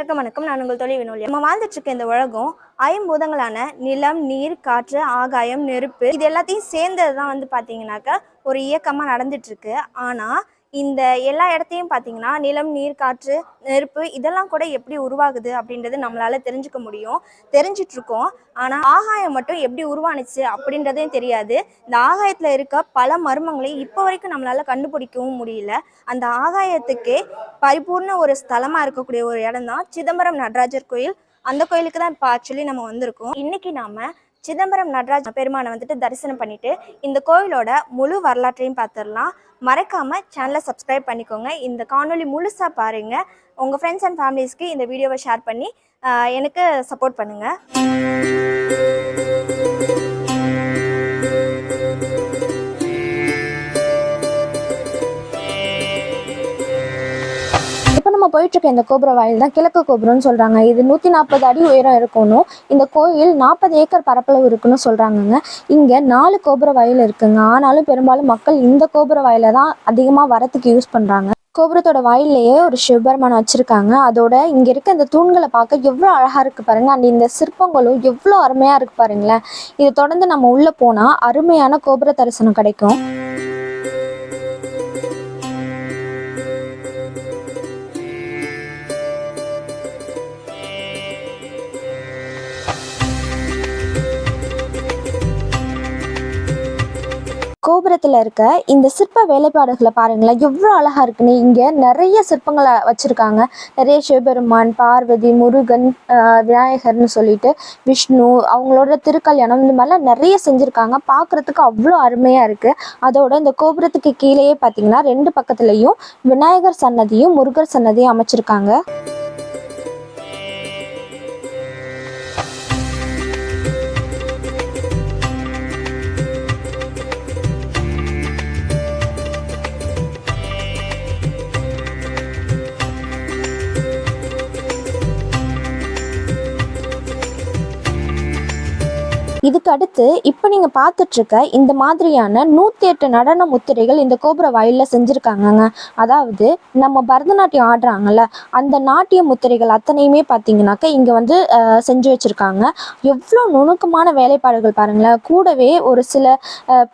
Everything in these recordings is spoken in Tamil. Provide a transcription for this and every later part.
அனைவருக்கும் வணக்கம். நான் உங்கள் தொழில் வினோலி நம்ம வாழ்ந்துட்டு இருக்க இந்த உலகம் ஐம்பூதங்களான நிலம் நீர் காற்று ஆகாயம் நெருப்பு இது எல்லாத்தையும் சேர்ந்தது தான் வந்து பார்த்தீங்கன்னாக்கா ஒரு இயக்கமாக நடந்துட்டு இருக்கு ஆனால் இந்த எல்லா இடத்தையும் பார்த்தீங்கன்னா நிலம் நீர் காற்று நெருப்பு இதெல்லாம் கூட எப்படி உருவாகுது அப்படின்றது நம்மளால தெரிஞ்சுக்க முடியும். தெரிஞ்சிட்டு இருக்கோம் ஆனால் ஆகாயம் மட்டும் எப்படி உருவானுச்சு அப்படின்றதையும் தெரியாது. இந்த ஆகாயத்தில் இருக்க பல மர்மங்களையும் இப்போ வரைக்கும் நம்மளால கண்டுபிடிக்கவும் முடியல. அந்த ஆகாயத்துக்கே பரிபூர்ண ஒரு ஸ்தலமாக இருக்கக்கூடிய ஒரு இடம் தான் சிதம்பரம் நடராஜர் கோயில். அந்த கோயிலுக்கு தான் இப்போ ஆக்சுவலி நம்ம வந்திருக்கோம். இன்னைக்கு நாம சிதம்பரம் நடராஜ பெருமானை வந்துட்டு தரிசனம் பண்ணிட்டு இந்த கோயிலோட முழு வரலாற்றையும் பார்த்துடலாம். மறக்காம சேனலை சப்ஸ்கிரைப் பண்ணிக்கோங்க. இந்த காணொலி முழுசா பாருங்க. உங்க ஃப்ரெண்ட்ஸ் அண்ட் ஃபேமிலிஸ்க்கு இந்த வீடியோவை ஷேர் பண்ணி எனக்கு சப்போர்ட் பண்ணுங்க. நம்ம போயிட்டு இருக்க இந்த கோபுர வாயில் தான் கிழக்கு கோபுரம்னு சொல்றாங்க. இது நூற்றி நாற்பது அடி உயரம் இருக்கணும். இந்த கோயில் நாற்பது ஏக்கர் பரப்பளவு இருக்குன்னு சொல்றாங்கங்க. இங்க நாலு கோபுர வாயில் இருக்குங்க. ஆனாலும் பெரும்பாலும் மக்கள் இந்த கோபுர வாயில தான் அதிகமாக வரத்துக்கு யூஸ் பண்றாங்க. கோபுரத்தோட வாயிலேயே ஒரு சிவபெருமான் வச்சிருக்காங்க. அதோட இங்க இருக்க இந்த தூண்களை பார்க்க எவ்வளோ அழகா இருக்கு பாருங்க. அண்ட் இந்த சிற்பங்களும் எவ்வளோ அருமையா இருக்கு பாருங்களேன். இது தொடர்ந்து நம்ம உள்ள போனா அருமையான கோபுர தரிசனம் கிடைக்கும். கோபுரத்தில் இருக்க இந்த சிற்ப வேலைப்பாடுகளை பாருங்களேன். எவ்வளோ அழகாக இருக்குன்னு. இங்கே நிறைய சிற்பங்களை வச்சுருக்காங்க. நிறைய சிவபெருமான் பார்வதி முருகன் விநாயகர்னு சொல்லிட்டு விஷ்ணு அவங்களோட திருக்கல்யாணம் இந்த மாதிரிலாம் நிறைய செஞ்சுருக்காங்க. பார்க்குறதுக்கு அவ்வளோ அருமையாக இருக்குது அதோட இந்த கோபுரத்துக்கு கீழேயே பார்த்தீங்கன்னா ரெண்டு பக்கத்துலேயும் விநாயகர் சன்னதியும் முருகர் சன்னதியும் அமைச்சிருக்காங்க. இதுக்கு அடுத்து இப்போ நீங்கள் பார்த்துட்ருக்க இந்த மாதிரியான நூற்றி எட்டு நடன முத்திரைகள் இந்த கோபுர வாயிலில் செஞ்சுருக்காங்கங்க. அதாவது நம்ம பரதநாட்டியம் ஆடுறாங்கல்ல அந்த நாட்டிய முத்திரைகள் அத்தனையுமே பார்த்தீங்கன்னாக்கா இங்கே வந்து செஞ்சு வச்சுருக்காங்க. எவ்வளோ நுணுக்கமான வேலைப்பாடுகள் பாருங்களேன். கூடவே ஒரு சில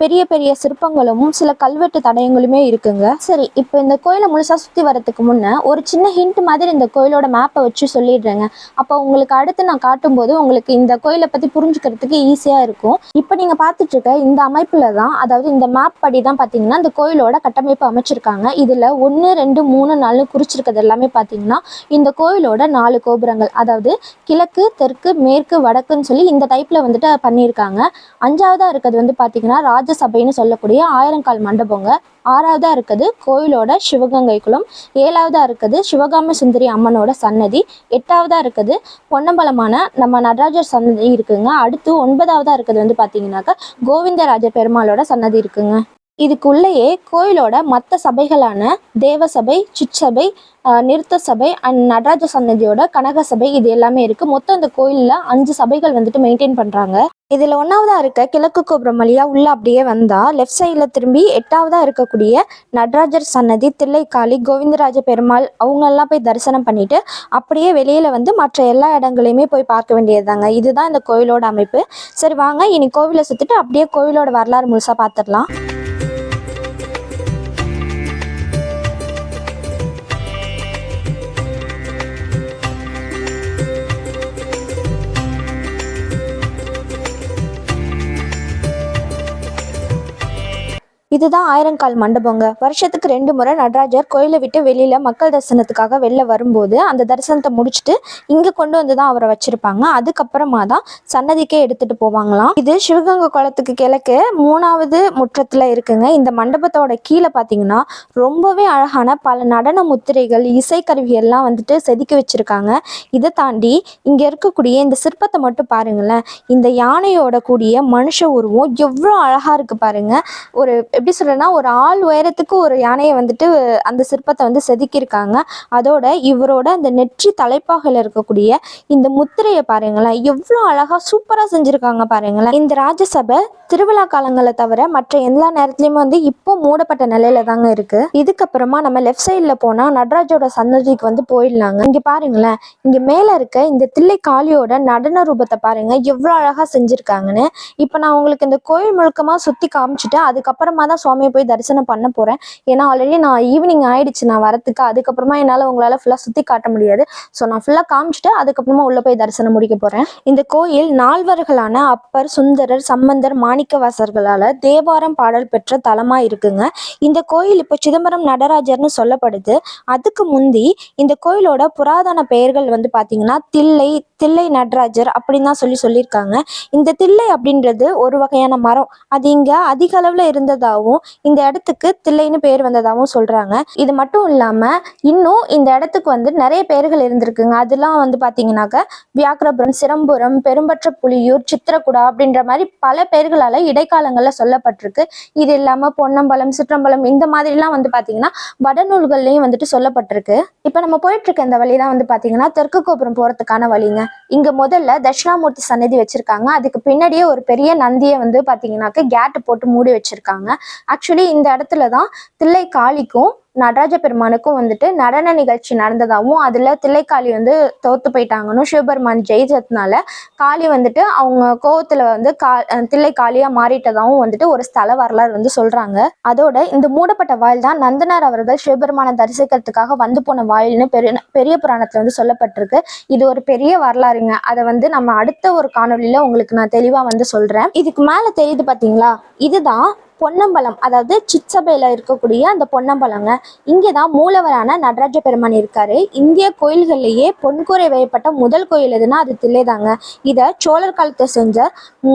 பெரிய பெரிய சிற்பங்களும் சில கல்வெட்டு தடயங்களுமே இருக்குங்க. சரி இப்போ இந்த கோயிலை முழுசாக சுற்றி வரதுக்கு முன்னே ஒரு சின்ன ஹிண்ட் மாதிரி இந்த கோயிலோட மேப்பை வச்சு சொல்லிடுறேங்க. அப்போ உங்களுக்கு அடுத்து நான் காட்டும்போது உங்களுக்கு இந்த கோயிலை பற்றி புரிஞ்சுக்கிறதுக்கு ஈஸி ஈஸியாக இருக்கும். இப்போ நீங்கள் பார்த்துட்டு இருக்க இந்த அமைப்பில் தான் அதாவது இந்த மேப் படி தான் பார்த்தீங்கன்னா இந்த கோயிலோட கட்டமைப்பு அமைச்சிருக்காங்க. இதில் ஒன்று ரெண்டு மூணு நாலு குறிச்சிருக்கிறது எல்லாமே பார்த்தீங்கன்னா இந்த கோயிலோட நாலு கோபுரங்கள். அதாவது கிழக்கு தெற்கு மேற்கு வடக்குன்னு சொல்லி இந்த டைப்பில் வந்துட்டு பண்ணியிருக்காங்க. அஞ்சாவதாக இருக்கிறது வந்து பார்த்தீங்கன்னா ராஜசபைன்னு சொல்லக்கூடிய ஆயிரங்கால் மண்டபங்க. ஆறாவதா இருக்குது கோயிலோட சிவகங்கை குளம். ஏழாவதா இருக்குது சிவகாம சுந்தரி அம்மனோட சன்னதி. எட்டாவதா இருக்குது பொன்னம்பலமான நம்ம நடராஜர் சன்னதி இருக்குங்க. அடுத்து ஒன்பதாவதா இருக்கிறது வந்து பார்த்தீங்கன்னாக்கா கோவிந்தராஜ பெருமாளோட சன்னதி இருக்குங்க. இதுக்குள்ளேயே கோயிலோட மற்ற சபைகளான தேவசபை சிற்சபை நிறுத்த சபை அண்ட் நடராஜ சன்னதியோட கனக சபை இது எல்லாமே இருக்குது மொத்தம் இந்த கோயிலில் அஞ்சு சபைகள் வந்துட்டு மெயின்டைன் பண்ணுறாங்க இதில் ஒன்றாவதாக இருக்க கிழக்கு கோபுரம் வழியாக உள்ளே அப்படியே வந்தால் லெஃப்ட் சைடில் திரும்பி எட்டாவதாக இருக்கக்கூடிய நடராஜர் சன்னதி தில்லைக்காளி கோவிந்தராஜ பெருமாள் அவங்கெல்லாம் போய் தரிசனம் பண்ணிவிட்டு அப்படியே வெளியில் வந்து மற்ற எல்லா இடங்களையுமே போய் பார்க்க வேண்டியதுதாங்க. இதுதான் இந்த கோயிலோட அமைப்பு. சரி வாங்க இனி கோவிலை சுற்றிட்டு அப்படியே கோவிலோட வரலாறு முழுசாக பார்த்துடலாம். இதுதான் ஆயிரங்கால் மண்டபங்க. வருஷத்துக்கு ரெண்டு முறை நடராஜர் கோயிலை விட்டு வெளியில மக்கள் தரிசனத்துக்காக வெளில வரும்போது அந்த தரிசனத்தை முடிச்சுட்டு இங்க கொண்டு வந்து தான் அவரை வச்சிருப்பாங்க. அதுக்கப்புறமா தான் சன்னதிக்கே எடுத்துட்டு போவாங்களாம். இது சிவகங்கை குளத்துக்கு கிழக்கு மூணாவது முற்றத்துல இருக்குங்க. இந்த மண்டபத்தோட கீழே பாத்தீங்கன்னா ரொம்பவே அழகான பல நடன முத்திரைகள் இசைக்கருவி எல்லாம் வந்துட்டு செதுக்கி வச்சிருக்காங்க. இதை தாண்டி இங்க இருக்கக்கூடிய இந்த சிற்பத்தை மட்டும் பாருங்களேன். இந்த யானையோட கூடிய மனுஷ உருவம் எவ்வளோ அழகா இருக்கு பாருங்க. ஒரு எப்படி சொல்கிறேன்னா சொல்றேன்னா ஒரு ஆள் உயரத்துக்கு ஒரு யானையை வந்துட்டு அந்த சிற்பத்தை வந்து செதுக்கியிருக்காங்க. அதோட இவரோட அந்த நெற்றி தலைப்பாகையில் இருக்கக்கூடிய இந்த முத்திரையை பாருங்களேன் எவ்வளோ அழகா சூப்பராக செஞ்சுருக்காங்க பாருங்களேன். இந்த ராஜசபை திருவிழா காலங்களை தவிர மற்ற எல்லா நேரத்துலையுமே வந்து இப்போ மூடப்பட்ட நிலையில தாங்க இருக்கு. இதுக்கப்புறமா நம்ம லெஃப்ட் சைடில் போனால் நடராஜோட சன்னதிக்கு வந்து போயிடலாங்க. இங்கே பாருங்களேன் இங்கே மேலே இருக்க இந்த தில்லை காளியோட நடன ரூபத்தை பாருங்க எவ்வளோ அழகாக செஞ்சுருக்காங்கன்னு. இப்போ நான் உங்களுக்கு இந்த கோயில் முழுக்கமாக சுற்றி காமிச்சிட்டு அதுக்கப்புறமா தான் சுவாமியை போய் தரிசனம் பண்ண போகிறேன் ஏன்னா ஆல்ரெடி நான் ஈவினிங் ஆயிடுச்சு நான் வரத்துக்கு. அதுக்கப்புறமா என்னால் உங்களால் ஃபுல்லாக சுற்றி காட்ட முடியாது. ஸோ நான் ஃபுல்லாக காமிச்சிட்டு அதுக்கப்புறமா உள்ளே போய் தரிசனம் முடிக்க போகிறேன் இந்த கோயில் நால்வர்களான அப்பர் சுந்தரர் சம்பந்தர் மாணிக்கவாசர்களால் தேவாரம் பாடல் பெற்ற தலமாக இருக்குங்க. இந்த கோயில் இப்போ சிதம்பரம் நடராஜர்னு சொல்லப்படுது. அதுக்கு முந்தி இந்த கோயிலோட புராதன பெயர்கள் வந்து பார்த்தீங்கன்னா தில்லை தில்லை நடராஜர் அப்படின்னு தான் சொல்லி சொல்லியிருக்காங்க. இந்த தில்லை அப்படின்றது ஒரு வகையான மரம். அது இங்கே அதிக அளவில் இருந்ததாகவும் இந்த இடத்துக்கு தில்லைன்னு பேர் வந்ததாகவும் சொல்கிறாங்க இது மட்டும் இல்லாமல் இன்னும் இந்த இடத்துக்கு வந்து நிறைய பேர்கள் இருந்திருக்குங்க. அதெல்லாம் வந்து பார்த்தீங்கன்னாக்க வியாக்கிரபுரம் சிரம்புரம் பெரும்பற்ற புலியூர் சித்திரகுடா அப்படின்ற மாதிரி பல பேர்களால் இடைக்காலங்களில் சொல்லப்பட்டிருக்கு. இது இல்லாமல் பொன்னம்பலம் சிற்றம்பலம் இந்த மாதிரிலாம் வந்து பார்த்தீங்கன்னா வடநூல்கள்லையும் வந்துட்டு சொல்லப்பட்டிருக்கு. இப்போ நம்ம போயிட்டு இருக்க இந்த வழி தான் வந்து பார்த்தீங்கன்னா தெற்கு கோபுரம் போகிறதுக்கான வழிங்க. இங்கே முதல்ல தட்சிணாமூர்த்தி சன்னதி வச்சிருக்காங்க. அதுக்கு பின்னாடியே ஒரு பெரிய நந்தியை வந்து பார்த்தீங்கன்னாக்க கேட்டு போட்டு மூடி வச்சிருக்காங்க. ஆக்சுவலி இந்த இடத்துல தான் தில்லை காளிக்கும் நடராஜ பெருமானுக்கும் வந்துட்டு நடன நிகழ்ச்சி நடந்ததாகவும் அதில் தில்லைக்காளி வந்து தோத்து போயிட்டாங்கன்னு சிவபெருமான் ஜெயிச்சதுனால காளி வந்துட்டு அவங்க கோவத்தில் வந்து கா தில்லைக்காளியாக தில்லை காளியாக மாறிட்டதாகவும் வந்துட்டு ஒரு ஸ்தல வரலாறு வந்து சொல்கிறாங்க அதோட இந்த மூடப்பட்ட வாயில் தான் நந்தனார் அவர்கள் சிவபெருமானை தரிசிக்கிறதுக்காக வந்து போன வாயில்னு பெரிய பெரிய புராணத்தில் வந்து சொல்லப்பட்டிருக்கு. இது ஒரு பெரிய வரலாறுங்க. அதை வந்து நம்ம அடுத்த ஒரு காணொளியில் உங்களுக்கு நான் தெளிவாக வந்து சொல்கிறேன் இதுக்கு மேலே தெரியுது பார்த்தீங்களா இதுதான் பொன்னம்பலம் அதாவது சிச்சபையில் இருக்கக்கூடிய அந்த பொன்னம்பலங்க இங்கே தான் மூலவரான நடராஜ பெருமான் இருக்காரு. இந்திய கோயில்கள்லேயே பொன்கூரை வேயப்பட்ட முதல் கோயில் எதுனா அது தில்லைதாங்க. இதை சோழர் காலத்தை செஞ்ச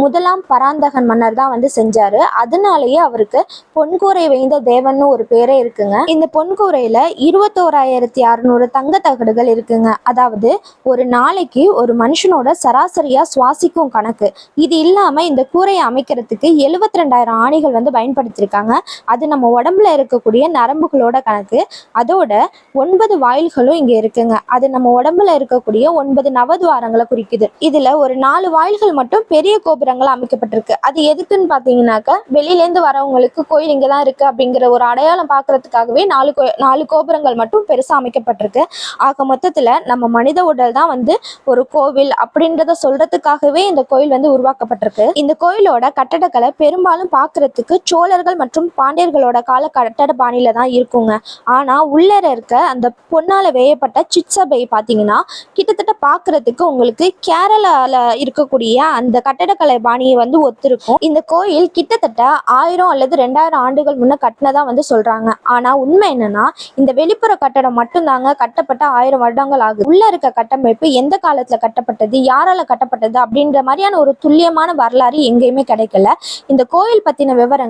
முதலாம் பராந்தகன் மன்னர் தான் வந்து செஞ்சாரு. அதனாலேயே அவருக்கு பொன்கூரை வைந்த தேவன்னு ஒரு பேரே இருக்குங்க. இந்த பொன்கூரையில இருபத்தோராயிரத்தி அறுநூறு தங்க தகடுகள் இருக்குங்க. அதாவது ஒரு நாளைக்கு ஒரு மனுஷனோட சராசரியா சுவாசிக்கும் கணக்கு. இது இல்லாம இந்த கூரையை அமைக்கிறதுக்கு எழுபத்தி ரெண்டாயிரம் ஆணிகள் வந்து பயன்படுத்தியிருக்காங்க அது நம்ம உடம்புல இருக்கக்கூடிய நரம்புகளோட கணக்கு. அதோட ஒன்பது வாயில்களும் இங்கே இருக்குங்க. அது நம்ம உடம்புல இருக்கக்கூடிய ஒன்பது நவதுவாரங்களை குறிக்குது. இதுல ஒரு நாலு வாயில்கள் மட்டும் பெரிய கோபுரங்கள் அமைக்கப்பட்டிருக்கு. அது எதுக்குன்னு பார்த்தீங்கன்னாக்கா வெளியிலேருந்து வரவங்களுக்கு கோயில் இங்கே தான் இருக்கு அப்படிங்கிற ஒரு அடையாளம் பார்க்கறதுக்காகவே நாலு கோ நாலு கோபுரங்கள் மட்டும் பெருசாக அமைக்கப்பட்டிருக்கு. ஆக மொத்தத்தில் நம்ம மனித உடல் தான் வந்து ஒரு கோவில் அப்படின்றத சொல்றதுக்காகவே இந்த கோயில் வந்து உருவாக்கப்பட்டிருக்கு. இந்த கோயிலோட கட்டடக்கலை பெரும்பாலும் பார்க்கறதுக்கு சோழர்கள் மற்றும் பாண்டியர்களோட கால கட்டட பாணியில தான் இருக்குங்க. ஆனா உள்ளர இருக்க அந்த பொன்னால வேயப்பட்ட சிச்சபை பார்த்தீங்கன்னா கிட்டத்தட்ட பார்க்கறதுக்கு உங்களுக்கு கேரளால இருக்கக்கூடிய அந்த கட்டடக்கலை பாணியை வந்து ஒத்திருக்கும். இந்த கோயில் கிட்டத்தட்ட ஆயிரம் அல்லது ரெண்டாயிரம் ஆண்டுகள் முன்ன கட்டினதா வந்து சொல்றாங்க. ஆனா உண்மை என்னன்னா இந்த வெளிப்புற கட்டடம் மட்டும்தாங்க கட்டப்பட்ட ஆயிரம் வருடங்கள் ஆகுது. உள்ள இருக்க கட்டமைப்பு எந்த காலத்துல கட்டப்பட்டது யாரால கட்டப்பட்டது அப்படின்ற மாதிரியான ஒரு துல்லியமான வரலாறு எங்கேயுமே கிடைக்கல. இந்த கோயில் பத்தின விவரங்கள்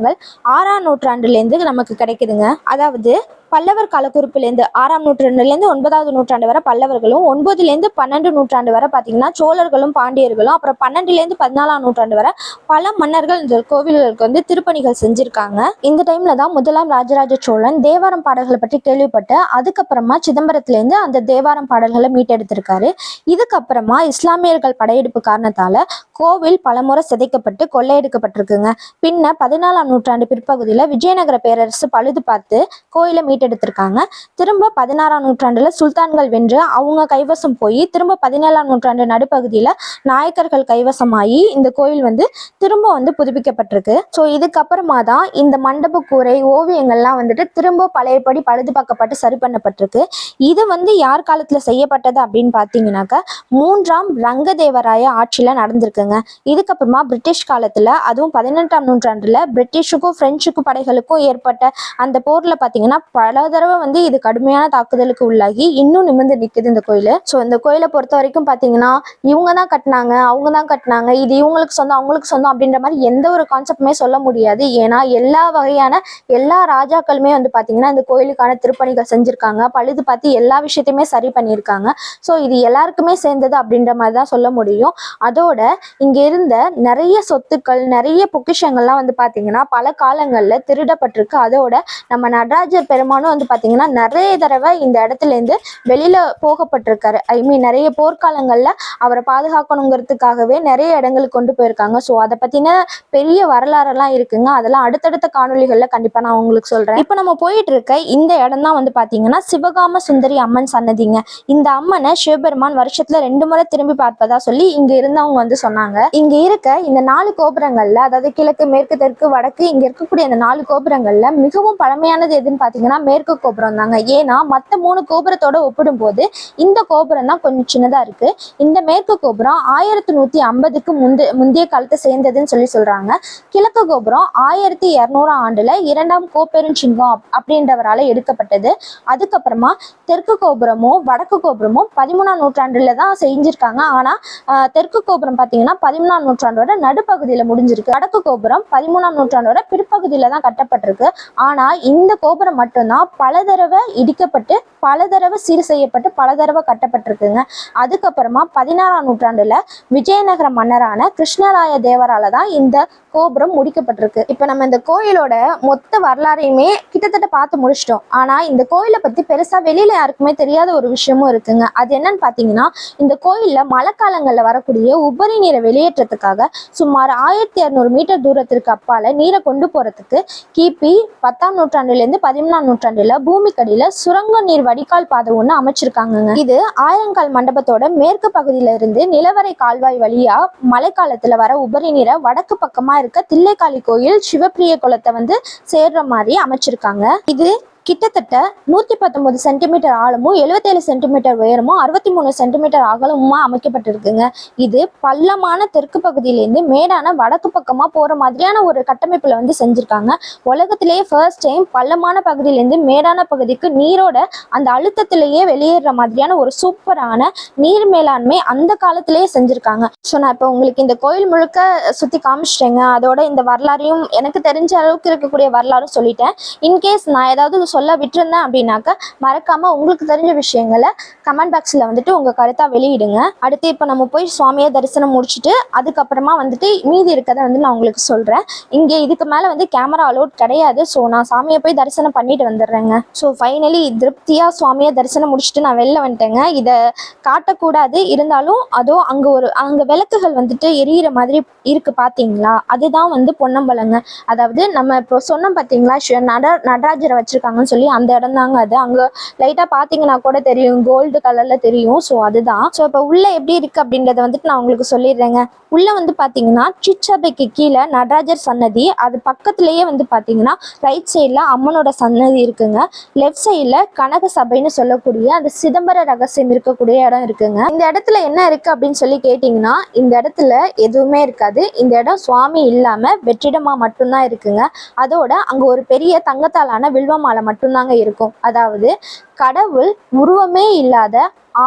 ஆறாம் நூற்றாண்டுலேருந்து நமக்கு கிடைக்குதுங்க. அதாவது பல்லவர் காலக்குறிப்பிலேருந்து ஆறாம் நூற்றாண்டுலேருந்து ஒன்பதாவது நூற்றாண்டு வரை பல்லவர்களும் ஒன்பதுலேருந்து பன்னெண்டு நூற்றாண்டு வரை பார்த்தீங்கன்னா சோழர்களும் பாண்டியர்களும் அப்புறம் பன்னெண்டுலேருந்து பதினாலாம் நூற்றாண்டு வரை பல மன்னர்கள் இந்த கோவில்களுக்கு வந்து திருப்பணிகள் செஞ்சுருக்காங்க. இந்த டைம்ல தான் முதலாம் ராஜராஜ சோழன் தேவாரம் பாடல்களை பற்றி கேள்விப்பட்டு அதுக்கப்புறமா சிதம்பரத்துலேருந்து அந்த தேவாரம் பாடல்களை மீட்டெடுத்திருக்காரு. இதுக்கப்புறமா இஸ்லாமியர்கள் படையெடுப்பு காரணத்தால் கோவில் பலமுறை சிதைக்கப்பட்டு கொள்ளையெடுக்கப்பட்டிருக்குங்க. பின்ன பதினாலாம் நூற்றாண்டு பிற்பகுதியில் விஜயநகர பேரரசு பழுது பார்த்து கோயிலை மீட்டெடுத்திருக்காங்க திரும்ப பதினாறாம் நூற்றாண்டில் சுல்தான்கள் வென்று அவங்க கைவசம் போய் திரும்ப பதினேழாம் நூற்றாண்டு நடுப்பகுதியில் நாயக்கர்கள் கைவசமாகி இந்த கோயில் வந்து திரும்ப வந்து புதுப்பிக்கப்பட்டிருக்கு. ஸோ இதுக்கப்புறமா தான் இந்த மண்டப கூரை ஓவியங்கள்லாம் வந்துட்டு திரும்ப பழையபடி பழுது பார்க்கப்பட்டு சரி பண்ணப்பட்டிருக்கு. இது வந்து யார் காலத்தில் செய்யப்பட்டது அப்படின்னு பார்த்தீங்கன்னாக்கா மூன்றாம் ரங்கதேவராய ஆட்சியில் நடந்திருக்குங்க. இதுக்கப்புறமா பிரிட்டிஷ் காலத்தில் அதுவும் பதினெட்டாம் நூற்றாண்டில் பிரிட்டிஷுக்கும் ஃப்ரெஞ்சுக்கும் படைகளுக்கும் ஏற்பட்ட அந்த போரில் பார்த்தீங்கன்னா பல பல தடவை வந்து இது கடுமையான தாக்குதலுக்கு உள்ளாகி இன்னும் நிமிர்ந்து நிற்குது இந்த கோயில். ஸோ இந்த கோயிலை பொறுத்த வரைக்கும் பார்த்தீங்கன்னா இவங்க தான் கட்டினாங்க அவங்க தான் கட்டினாங்க இது இவங்களுக்கு சொந்தம் அவங்களுக்கு சொந்தம் அப்படின்ற மாதிரி எந்த ஒரு கான்செப்டுமே சொல்ல முடியாது. ஏன்னா எல்லா வகையான எல்லா ராஜாக்களுமே வந்து பார்த்தீங்கன்னா இந்த கோயிலுக்கான திருப்பணிகள் செஞ்சுருக்காங்க. பழுது பார்த்து எல்லா விஷயத்தையுமே சரி பண்ணியிருக்காங்க. ஸோ இது எல்லாருக்குமே சேர்ந்தது அப்படின்ற மாதிரி தான் சொல்ல முடியும். அதோட இங்கே இருந்த நிறைய சொத்துக்கள் நிறைய பொக்கிஷங்கள்லாம் வந்து பார்த்தீங்கன்னா பல காலங்களில் திருடப்பட்டிருக்கு. அதோட நம்ம நடராஜர் பெருமானும் வந்து பார்த்தீங்கன்னா நிறைய தடவை இந்த இடத்துல இருந்து போகப்பட்டிருக்காரு. ஐ மீன் நிறைய போர்க்காலங்களில் அவரை பாதுகாக்கணுங்கிறதுக்காகவே நிறைய இடங்களுக்கு கொண்டு போயிருக்காங்க. ஸோ அதை பற்றின பெரிய வரலாறெல்லாம் இருக்குங்க. அதெல்லாம் அடுத்தடுத்த காணொளிகளில் கண்டிப்பாக நான் உங்களுக்கு சொல்கிறேன் இப்போ நம்ம போயிட்டு இருக்க இந்த இடம் தான் வந்து பார்த்தீங்கன்னா சிவகாம சுந்தரி அம்மன் சன்னதிங்க. இந்த அம்மனை சிவபெருமான் வருஷத்தில் ரெண்டு முறை திரும்பி பார்ப்பதா சொல்லி இங்கே இருந்தவங்க வந்து சொன்னாங்க. இங்கே இருக்க இந்த நாலு கோபுரங்கள்ல அதாவது கிழக்கு மேற்கு தெற்கு வடக்கு இங்கே இருக்கக்கூடிய அந்த நாலு கோபுரங்கள்ல மிகவும் பழமையானது எதுன்னு பார்த்தீங்கன்னா மேற்கு கோபுரம் தாங்க. ஏன்னா மற்ற மூணு கோபுரத்தோட ஒப்பிடும்போது இந்த கோபுரம் தான் கொஞ்சம் சின்னதா இருக்கு. இந்த மேற்கு கோபுரம் ஆயிரத்தி நூத்தி ஐம்பதுக்கு முந்தைய முந்தைய காலத்தை சேர்ந்ததுன்னு சொல்லி சொல்றாங்க. கிழக்கு கோபுரம் ஆயிரத்தி இரநூறாம் ஆண்டுல இரண்டாம் கோப்பெருஞ்சிங்கம் அப்- அப்படின்றவரால் எடுக்கப்பட்டது. அதுக்கப்புறமா தெற்கு கோபுரமும் வடக்கு கோபுரமும் பதிமூணாம் நூற்றாண்டுல தான் செஞ்சிருக்காங்க. ஆனா தெற்கு கோபுரம் பாத்தீங்கன்னா பதிமூணாம் நூற்றாண்டோட நடுப்பகுதியில முடிஞ்சிருக்கு. வடக்கு கோபுரம் பதிமூணாம் நூற்றாண்டோட பிற்பகுதியில தான் கட்டப்பட்டிருக்கு. ஆனா இந்த கோபுரம் மட்டும்தான் பல தடவை இடிக்கப்பட்டு பல தடவை சீர் செய்யப்பட்டு பல தடவை கட்டப்பட்டிருக்குங்க. அதுக்கப்புறமா பதினாறாம் நூற்றாண்டுல விஜயநகர மன்னரான கிருஷ்ணராய தேவரால தான் இந்த கோபுரம் முடிக்கப்பட்டிருக்கு. இப்போ நம்ம இந்த கோயிலோட மொத்த வரலாறையுமே கிட்டத்தட்ட பார்த்து முடிச்சிட்டோம். ஆனா இந்த கோயிலை பத்தி பெருசா வெளியில யாருக்குமே தெரியாத ஒரு விஷயமும் இருக்குங்க. அது என்னன்னு பாத்தீங்கன்னா இந்த கோயில்ல மழைக்காலங்களில் வரக்கூடிய உபரி நீரை வெளியேற்றத்துக்காக சுமார் ஆயிரத்தி இரநூறு மீட்டர் தூரத்திற்கு அப்பால நீரை கொண்டு போறதுக்கு கிபி பத்தாம் நூற்றாண்டுல இருந்து பதிமூணாம் நூற்றாண்டுல பூமிக்கடியில சுரங்க நீர் வடிகால் பாதை ஒண்ணு அமைச்சிருக்காங்க இது ஆயிரங்கால் மண்டபத்தோட மேற்கு பகுதியில இருந்து நிலவரை கால்வாய் வழியா மழைக்காலத்துல வர உபரி நீரை வடக்கு பக்கமா இருக்க தில்லைக்காளி கோயில் சிவப்பிரிய குளத்தை வந்து சேர்ற மாதிரி அமைச்சிருக்காங்க. இது கிட்டத்தட்ட நூற்றி பத்தொன்பது சென்டிமீட்டர் ஆழமும் எழுபத்தேழு சென்டிமீட்டர் உயரமும் அறுபத்தி மூணு சென்டிமீட்டர் அகலமுமா அமைக்கப்பட்டிருக்குங்க. இது பள்ளமான தெற்கு பகுதியிலேருந்து மேடான வடக்கு பக்கமாக போகிற மாதிரியான ஒரு கட்டமைப்பில் வந்து செஞ்சுருக்காங்க. உலகத்திலேயே ஃபர்ஸ்ட் டைம் பள்ளமான பகுதியிலேருந்து மேடான பகுதிக்கு நீரோட அந்த அழுத்தத்திலேயே வெளியேற மாதிரியான ஒரு சூப்பரான நீர் மேலாண்மை அந்த காலத்திலேயே செஞ்சுருக்காங்க. ஸோ நான் இப்போ உங்களுக்கு இந்த கோயில் முழுக்க சுற்றி காமிச்சிட்டேங்க. அதோட இந்த வரலாறையும் எனக்கு தெரிஞ்ச அளவுக்கு இருக்கக்கூடிய வரலாறும் சொல்லிட்டேன். இன்கேஸ் நான் ஏதாவது சொல்ல விட்டுருந்தேன் அப்படின்னாக்க மறக்காம உங்களுக்கு தெரிஞ்ச விஷயங்களை கமெண்ட் பாக்ஸில் வந்துட்டு உங்கள் கருத்தாக வெளியிடுங்க. அடுத்து இப்போ நம்ம போய் சுவாமியை தரிசனம் முடிச்சுட்டு அதுக்கப்புறமா வந்துட்டு மீதி இருக்கதை வந்து நான் உங்களுக்கு சொல்கிறேன் இங்கே இதுக்கு மேலே வந்து கேமரா அலோட் கிடையாது. ஸோ நான் சாமியை போய் தரிசனம் பண்ணிட்டு வந்துடுறேங்க. ஸோ ஃபைனலி திருப்தியாக சுவாமியை தரிசனம் முடிச்சுட்டு நான் வெளில வந்துட்டேங்க. இதை காட்டக்கூடாது. இருந்தாலும் அதோ அங்கே ஒரு அங்கே விளக்குகள் வந்துட்டு எரியிற மாதிரி இருக்குது பார்த்தீங்களா அதுதான் வந்து பொன்னம்பலங்க. அதாவது நம்ம இப்போ சொன்னோம் பார்த்தீங்களா நட நடராஜரை வச்சிருக்காங்கன்னு சொல்லி அந்த இடம் தாங்க அது. அங்கே லைட்டாக பார்த்தீங்கன்னா கூட தெரியும். கோல்டு கலரில் தெரியும். ஸோ அதுதான். ஸோ இப்போ உள்ள எப்படி இருக்கு அப்படின்றத வந்துட்டு நான் உங்களுக்கு சொல்லிடுறேங்க. உள்ள வந்து பார்த்தீங்கன்னா சிச்சபைக்கு கீழே நடராஜர் சன்னதி அது பக்கத்துலேயே வந்து பார்த்தீங்கன்னா ரைட் சைடில் அம்மனோட சன்னதி இருக்குங்க. லெஃப்ட் சைடில் கனக சபைன்னு சொல்லக்கூடிய அந்த சிதம்பர ரகசியம் இருக்கக்கூடிய இடம் இருக்குங்க. இந்த இடத்துல என்ன இருக்கு அப்படின்னு சொல்லி கேட்டிங்கன்னா இந்த இடத்துல எதுவுமே இருக்காது. இந்த இடம் சுவாமி இல்லாம வெற்றிடமா மட்டும்தான் இருக்குங்க. அதோட அங்க ஒரு பெரிய தங்கத்தாலான வில்வ மாலை மட்டும்தாங்க இருக்கும். அதாவது கடவுள் உருவமே இல்லாத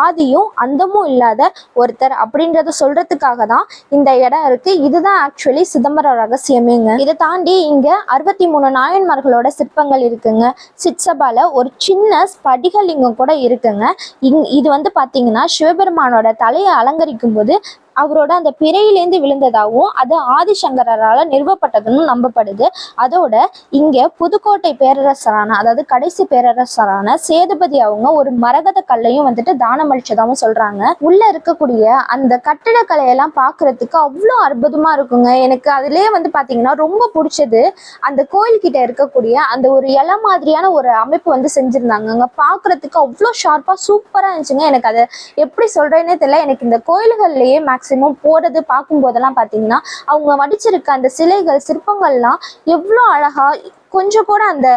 ஆதியும் அந்தமும் இல்லாத ஒருத்தர் அப்படின்றத சொல்றதுக்காக தான் இந்த இடம் இருக்கு. இதுதான் ஆக்சுவலி சிதம்பரம் ரகசியமேங்க. இதை தாண்டி இங்க அறுபத்தி மூணு நாயன்மார்களோட சிற்பங்கள் இருக்குங்க. சிற்சபால ஒரு சின்ன ஸ்படிகலிங்கம் கூட இருக்குங்க. இங் இது வந்து பாத்தீங்கன்னா சிவபெருமானோட தலையை அலங்கரிக்கும் போது அவரோட அந்த பிறையிலேருந்து விழுந்ததாகவும் அது ஆதிசங்கரால் நிறுவப்பட்டதுன்னு நம்பப்படுது. அதோட இங்க புதுக்கோட்டை பேரரசரான அதாவது கடைசி பேரரசரான சேதுபதி அவங்க ஒரு மரகத கல்லையும் வந்துட்டு தானம் அளிச்சதாகவும் சொல்றாங்க. உள்ள இருக்கக்கூடிய அந்த கட்டிடக்கலையெல்லாம் பார்க்கறதுக்கு அவ்வளோ அற்புதமா இருக்குங்க. எனக்கு அதுலயே வந்து பாத்தீங்கன்னா ரொம்ப பிடிச்சது அந்த கோயில்கிட்ட இருக்கக்கூடிய அந்த ஒரு இலை மாதிரியான ஒரு அமைப்பு வந்து செஞ்சிருந்தாங்க. அங்க பார்க்கிறதுக்கு அவ்வளோ ஷார்ப்பா சூப்பரா இருந்துச்சுங்க. எனக்கு அதை எப்படி சொல்றேன்னே தெரியல. எனக்கு இந்த கோயில்கள்லயே மேக்சிமம் போறது பார்க்கும் போதெல்லாம் பாத்தீங்கன்னா அவங்க வடிச்சிருக்க அந்த சிலைகள் சிற்பங்கள்லாம் எவ்வளோ அழகா கொஞ்சம் கூட அந்த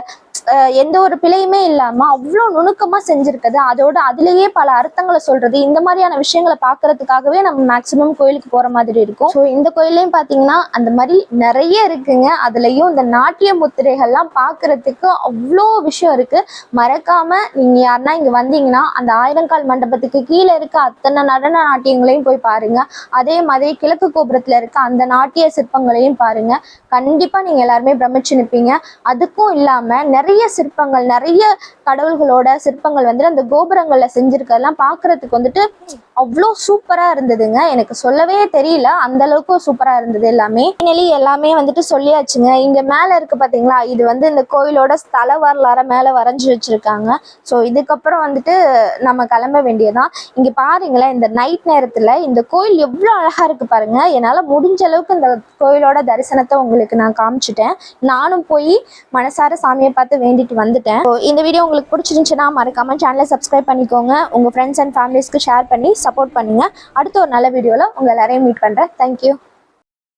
எந்த ஒரு பிழையுமே இல்லாமல் அவ்வளோ நுணுக்கமாக செஞ்சுருக்குது. அதோட அதுலேயே பல அர்த்தங்களை சொல்கிறது இந்த மாதிரியான விஷயங்களை பார்க்கறதுக்காகவே நம்ம மேக்ஸிமம் கோயிலுக்கு போகிற மாதிரி இருக்கும். ஸோ இந்த கோயிலையும் பார்த்தீங்கன்னா அந்த மாதிரி நிறைய இருக்குங்க. அதுலேயும் இந்த நாட்டிய முத்திரைகள்லாம் பார்க்குறதுக்கு அவ்வளோ விஷயம் இருக்குது மறக்காம நீங்கள் யாருன்னா இங்கே வந்தீங்கன்னா அந்த ஆயிரங்கால் மண்டபத்துக்கு கீழே இருக்க அத்தனை நடன நாட்டியங்களையும் போய் பாருங்க. அதே மாதிரி கிழக்கு கோபுரத்தில் இருக்க அந்த நாட்டிய சிற்பங்களையும் பாருங்க. கண்டிப்பாக நீங்கள் எல்லாருமே பிரமிச்சு நிற்பீங்க அதுக்கும் இல்லாமல் நிறைய நிறைய சிற்பங்கள் நிறைய கடவுள்களோட சிற்பங்கள் வந்துட்டு அந்த கோபுரங்களில் செஞ்சுருக்கதெல்லாம் பார்க்கறதுக்கு வந்துட்டு அவ்வளோ சூப்பராக இருந்ததுங்க. எனக்கு சொல்லவே தெரியல. அந்த அளவுக்கு சூப்பராக இருந்தது எல்லாமே. ஃபைனலி எல்லாமே வந்துட்டு சொல்லியாச்சுங்க. இங்கே மேலே இருக்கு பார்த்தீங்களா இது வந்து இந்த கோயிலோட ஸ்தல வரலாற மேலே வரைஞ்சி வச்சுருக்காங்க. ஸோ இதுக்கப்புறம் வந்துட்டு நம்ம கிளம்ப வேண்டியதான் இங்கே பாருங்களேன் இந்த நைட் நேரத்தில் இந்த கோயில் எவ்வளோ அழகாக இருக்குது பாருங்க. என்னால் முடிஞ்ச அளவுக்கு இந்த கோயிலோட தரிசனத்தை உங்களுக்கு நான் காமிச்சிட்டேன். நானும் போய் மனசார சாமியை பார்த்து வேண்டிட்டு வந்துட்டேன். இந்த வீடியோ உங்களுக்கு பிடிச்சிருந்துச்சுன்னா மறக்காம சேனலை சப்ஸ்கிரைப் பண்ணிக்கோங்க. உங்கள் ஃப்ரெண்ட்ஸ் அண்ட் ஃபேமிலிஸ்க்கு ஷேர் பண்ணி சப்போர்ட் பண்ணுங்க. அடுத்த ஒரு நல்ல வீடியோவில் உங்களை எல்லாரையும் மீட் பண்ணுறேன் தேங்க்யூ